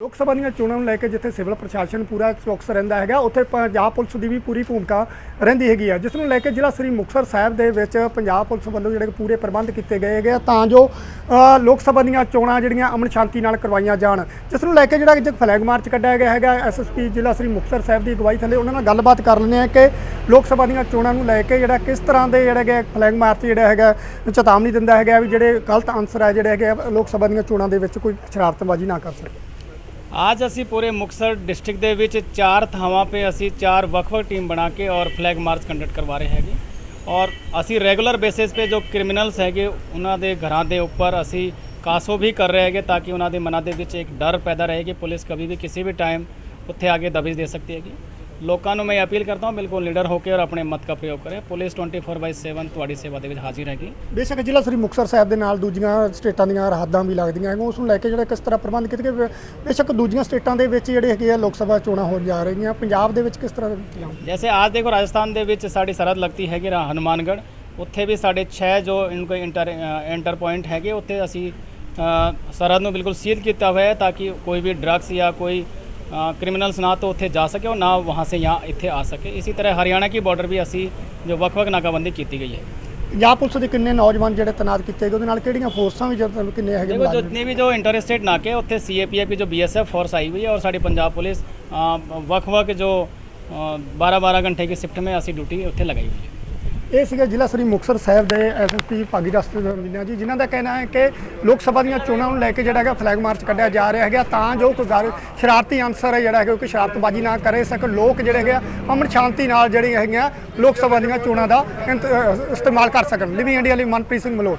ਲੋਕ ਸਭਾ ਦੀਆਂ ਚੋਣਾਂ ਨੂੰ ਲੈ ਕੇ ਜਿੱਥੇ ਸਿਵਲ ਪ੍ਰਸ਼ਾਸਨ ਪੂਰਾ ਚੌਕਸ ਰਹਿੰਦਾ ਹੈਗਾ ਉੱਥੇ ਪੰਜਾਬ ਪੁਲਿਸ ਦੀ ਵੀ ਪੂਰੀ ਭੂਮਿਕਾ ਰਹਿੰਦੀ ਹੈਗੀ ਆ। ਜਿਸ ਨੂੰ ਲੈ ਕੇ ਜ਼ਿਲ੍ਹਾ ਸ੍ਰੀ ਮੁਕਤਸਰ ਸਾਹਿਬ ਦੇ ਵਿੱਚ ਪੰਜਾਬ ਪੁਲਿਸ ਵੱਲੋਂ ਜਿਹੜੇ ਪੂਰੇ ਪ੍ਰਬੰਧ ਕੀਤੇ ਗਏ ਹੈਗੇ ਆ ਤਾਂ ਜੋ ਲੋਕ ਸਭਾ ਦੀਆਂ ਚੋਣਾਂ ਜਿਹੜੀਆਂ ਅਮਨ ਸ਼ਾਂਤੀ ਨਾਲ ਕਰਵਾਈਆਂ ਜਾਣ। ਜਿਸ ਨੂੰ ਲੈ ਕੇ ਜਿਹੜਾ ਅੱਜ ਫਲੈਗ ਮਾਰਚ ਕੱਢਿਆ ਗਿਆ ਹੈਗਾ ਐਸਐਸਪੀ ਜ਼ਿਲ੍ਹਾ ਸ੍ਰੀ ਮੁਕਤਸਰ ਸਾਹਿਬ ਦੀ ਅਗਵਾਈ ਥੱਲੇ ਉਹਨਾਂ ਨਾਲ ਗੱਲਬਾਤ ਕਰ ਲੈਂਦੇ ਆ ਕਿ ਲੋਕ ਸਭਾ ਦੀਆਂ ਚੋਣਾਂ ਨੂੰ ਲੈ ਕੇ ਜਿਹੜਾ ਕਿਸ ਤਰ੍ਹਾਂ ਦੇ ਜਿਹੜਾ ਹੈਗੇ ਫਲੈਗ ਮਾਰਚ ਜਿਹੜਾ ਹੈਗਾ ਚੇਤਾਵਨੀ ਦਿੰਦਾ ਹੈਗਾ ਵੀ ਜਿਹੜੇ ਗਲਤ ਆਨਸਰ ਹੈ ਜਿਹੜੇ ਹੈਗੇ ਆ, ਲੋਕ ਸਭਾ ਦੀਆਂ ਚੋਣਾਂ ਦੇ ਵਿੱਚ ਕੋਈ ਸ਼ਰਾਰਤਬਾਜ਼ੀ ਨਾ ਕਰ ਸਕੇ। ਅੱਜ ਅਸੀਂ ਪੂਰੇ ਮੁਕਤਸਰ ਡਿਸਟ੍ਰਿਕਟ ਦੇ ਵਿੱਚ ਚਾਰ ਥਾਵਾਂ 'ਤੇ ਅਸੀਂ ਚਾਰ ਵੱਖ-ਵੱਖ ਟੀਮ ਬਣਾ ਕੇ ਔਰ ਫਲੈਗ ਮਾਰਚ ਕੰਡਕਟ ਕਰਵਾ ਰਹੇ ਹੈਗੇ। ਔਰ ਅਸੀਂ ਰੈਗੂਲਰ ਬੇਸਿਸ 'ਤੇ ਜੋ ਕ੍ਰਿਮੀਨਲਸ ਹੈਗੇ, ਉਹਨਾਂ ਦੇ ਘਰਾਂ ਦੇ ਉੱਪਰ ਅਸੀਂ ਕਾਸੋ ਵੀ ਕਰ ਰਹੇ ਹੈਗੇ ਤਾਂ ਕਿ ਉਹਨਾਂ ਦੇ ਮਨਾਂ ਦੇ ਵਿੱਚ ਇੱਕ ਡਰ ਪੈਦਾ ਰਹੇ ਕਿ ਪੁਲਿਸ ਕभी ਵੀ ਕਿਸੇ ਵੀ ਟਾਈਮ ਉੱਥੇ ਆ ਕੇ ਦਬਿਸ਼ ਦੇ ਸਕਦੀ ਹੈਗੀ। ਲੋਕਾਂ ਨੂੰ ਮੈਂ ਅਪੀਲ ਕਰਦਾ ਹਾਂ ਬਿਲਕੁਲ ਲੀਡਰ ਹੋ ਕੇ ਔਰ ਆਪਣੇ ਮਤ ਦਾ ਪ੍ਰਯੋਗ ਕਰੇ। ਪੁਲਿਸ 24/7 ਤੁਹਾਡੀ ਸੇਵਾ ਦੇ ਵਿੱਚ ਹਾਜ਼ਰ ਹੈਗੀ। ਬੇਸ਼ੱਕ ਜ਼ਿਲ੍ਹਾ ਸ੍ਰੀ ਮੁਕਤਸਰ ਸਾਹਿਬ ਦੇ ਨਾਲ ਦੂਜੀਆਂ ਸਟੇਟਾਂ ਦੀਆਂ ਸਰਹੱਦਾਂ ਵੀ ਲੱਗਦੀਆਂ ਹੈਗੀਆਂ ਉਸ ਨੂੰ ਲੈ ਕੇ ਜਿਹੜਾ ਕਿਸ ਤਰ੍ਹਾਂ ਪ੍ਰਬੰਧ ਕੀਤੇ ਗਏ ਬੇਸ਼ੱਕ ਦੂਜੀਆਂ ਸਟੇਟਾਂ ਦੇ ਵਿੱਚ ਜਿਹੜੇ ਹੈਗੇ ਆ ਲੋਕ ਸਭਾ ਚੋਣਾਂ ਹੋ ਜਾ ਰਹੀਆਂ ਪੰਜਾਬ ਦੇ ਵਿੱਚ ਕਿਸ ਤਰ੍ਹਾਂ ਦੇ ਜੈਸੇ ਅੱਜ ਦੇਖੋ ਰਾਜਸਥਾਨ ਦੇ ਵਿੱਚ ਸਾਡੀ ਸਰਹੱਦ ਲੱਗਦੀ ਹੈਗੀ ਰਾ- ਹਨੂਮਾਨਗੜ੍ਹ ਉੱਥੇ ਵੀ ਸਾਡੇ 6 ਜੋ ਇਨਕੋ ਇੰਟਰ ਐਂਟਰ ਪੁਆਇੰਟ ਹੈਗੇ ਉੱਥੇ ਅਸੀਂ ਸਰਹੱਦ ਨੂੰ ਬਿਲਕੁਲ ਸੀਲ ਕੀਤਾ ਹੋਇਆ ਹੈ ਤਾਂ ਕਿ ਕੋਈ ਵੀ ਡਰੱਗਸ ਜਾਂ ਕੋਈ ਕ੍ਰਿਮੀਨਲਸ ਨਾ ਤਾਂ ਉੱਥੇ ਜਾ ਸਕੇ ਔਰ ਨਾ ਵਹਾਂ ਸੇ यहाँ ਇੱਥੇ ਆ ਸਕੇ ਇਸੇ ਤਰ੍ਹਾਂ ਹਰਿਆਣਾ ਕੀ ਬਾਰਡਰ ਵੀ ਅਸੀਂ ਜੋ ਵੱਖ-ਵੱਖ ਨਾਕਾਬੰਦੀ ਕੀਤੀ ਗਈ ਹੈ ਪੰਜਾਬ ਪੁਲਿਸ ਦੇ ਕਿੰਨੇ ਨੌਜਵਾਨ ਜਿਹੜੇ ਤੈਨਾਤ ਕੀਤੇ ਗਏ ਉਹਦੇ ਨਾਲ ਕਿਹੜੀਆਂ ਫੋਰਸਾਂ ਵੀ ਜਦੋਂ ਕਿੰਨੇ ਹੈਗੇ ਦੇਖੋ ਮੁਲਾਜ਼ਮ? ਜਿਤਨੇ ਵੀ ਜੋ ਇੰਟਰਸਟੇਟ ਨਾਕੇ ਉੱਥੇ ਸੀਏਪੀਐਫ ਜੋ ਬੀਐਸਐਫ ਫੋਰਸ आई हुई है और ਸਾਡੀ ਪੰਜਾਬ ਪੁਲਿਸ ਵੱਖ-ਵੱਖ ਜੋ 12-12 ਘੰਟੇ की शिफ्ट में ਅਸੀਂ ਡਿਊਟੀ ਉੱਥੇ ਲਗਾਈ ਹੋਈ ਹੈ ਇਹ ਸੀਗਾ ਜ਼ਿਲ੍ਹਾ ਸ੍ਰੀ ਮੁਕਤਸਰ ਸਾਹਿਬ ਦੇ ਐਸਐਸਪੀ ਭਾਗੀ ਰਸਤੇ ਮੀਨਾ ਜੀ, ਜਿਨ੍ਹਾਂ ਦਾ ਕਹਿਣਾ ਹੈ ਕਿ ਲੋਕ ਸਭਾ ਦੀਆਂ ਚੋਣਾਂ ਨੂੰ ਲੈ ਕੇ ਜਿਹੜਾ ਹੈਗਾ ਫਲੈਗ ਮਾਰਚ ਕੱਢਿਆ ਜਾ ਰਿਹਾ ਹੈਗਾ, ਤਾਂ ਜੋ ਕੋਈ ਸ਼ਰਾਰਤੀ ਅਨਸਰ ਹੈ ਜਿਹੜਾ ਹੈਗਾ, ਕੋਈ ਸ਼ਰਾਰਤਬਾਜ਼ੀ ਨਾ ਕਰੇ ਸਕ ਲੋਕ ਜਿਹੜੇ ਹੈਗੇ ਆ, ਅਮਨ ਸ਼ਾਂਤੀ ਨਾਲ ਜਿਹੜੀਆਂ ਹੈਗੀਆਂ ਲੋਕ ਸਭਾ ਦੀਆਂ ਚੋਣਾਂ ਦਾ ਇੰਤ- ਇਸਤੇਮਾਲ ਕਰ ਸਕਣ। ਲਿਵਿੰਗ ਇੰਡੀਆ ਲਈ ਮਨਪ੍ਰੀਤ ਸਿੰਘ ਮਲੋਟ।